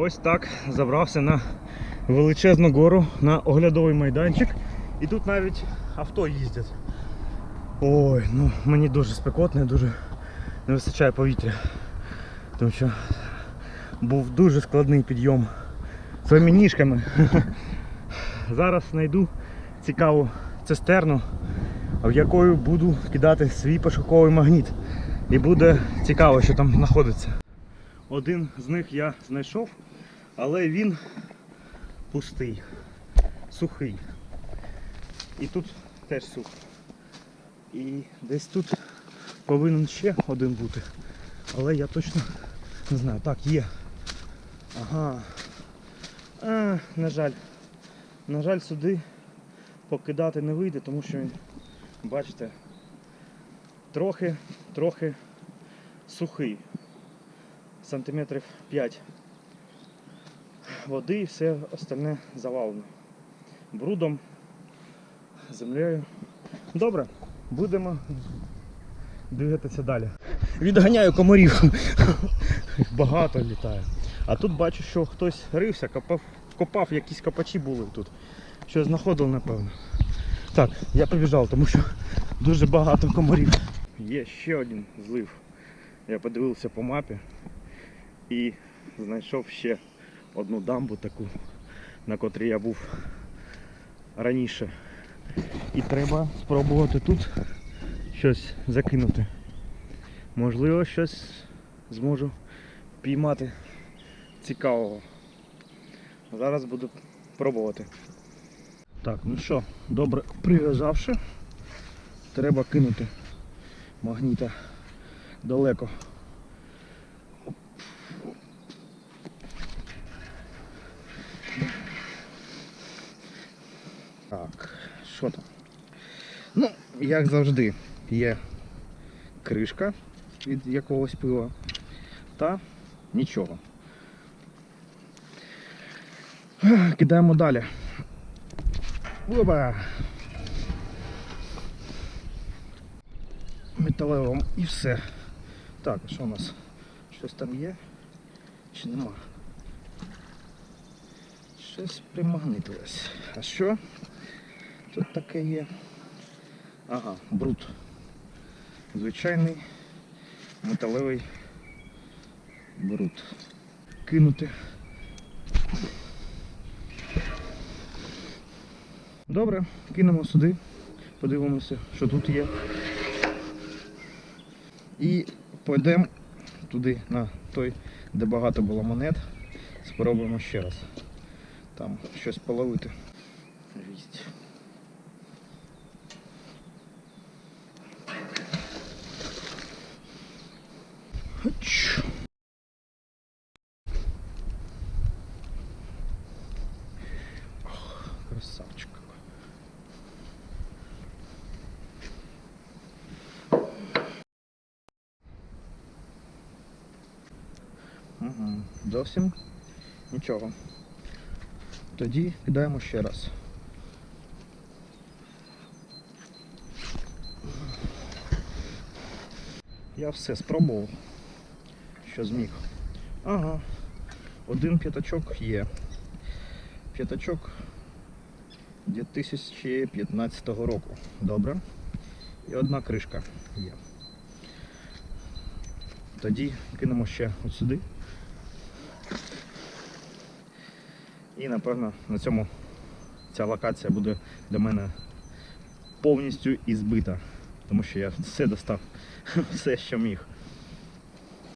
Ось так забрався на величезну гору на оглядовий майданчик. І тут навіть авто їздять. Ой, ну мені дуже спекотно, дуже не вистачає повітря. Тому що був дуже складний підйом своїми ніжками. Зараз знайду цікаву цистерну, в якою буду кидати свій пошуковий магніт. І буде цікаво, що там знаходиться. Один з них я знайшов, але він пустий, сухий. І тут теж сух. І десь тут повинен ще один бути. Але я точно не знаю. Так, є. Ага. А, на жаль. На жаль, сюди покидати не вийде, тому що він, бачите, трохи, трохи сухий. Сантиметрів 5 води і все остальне завалено. Брудом, землею. Добре, будемо двигатися далі. Відганяю комарів. Багато літає. А тут бачу, що хтось рився, копав, копав, якісь копачі були тут. Щось знаходив, напевно. Так, я побіжав, тому що дуже багато комарів. Є ще один злив. Я подивився по мапі і знайшов ще одну дамбу таку, на котрій я був раніше. І треба спробувати тут щось закинути. Можливо, щось зможу піймати цікавого. Зараз буду пробувати. Так, ну що, добре прив'язавши, треба кинути магніта далеко. Так, що там? Ну, як завжди, є кришка від якогось пива та нічого. Кидаємо далі. Опа! Металевим і все. Так, що у нас? Щось там є? Чи нема? Щось примагнитилось. А що? Тут таке є. Ага, бруд. Звичайний металевий бруд. Кинути. Добре, кинемо сюди, подивимося, що тут є. І пойдемо туди, на той, де багато було монет. Спробуємо ще раз. Там щось половити. Вість. Хоч. Ох, Красавчик. Угу. Зовсім нічого. Тоді кидаємо ще раз. Я все спробував, що зміг. Ага, один п'ятачок є. П'ятачок 2015 року. Добре. І одна кришка є. Тоді кинемо ще от сюди. І напевно на цьому ця локація буде для мене повністю ізбита, тому що я все достав, все, що міг.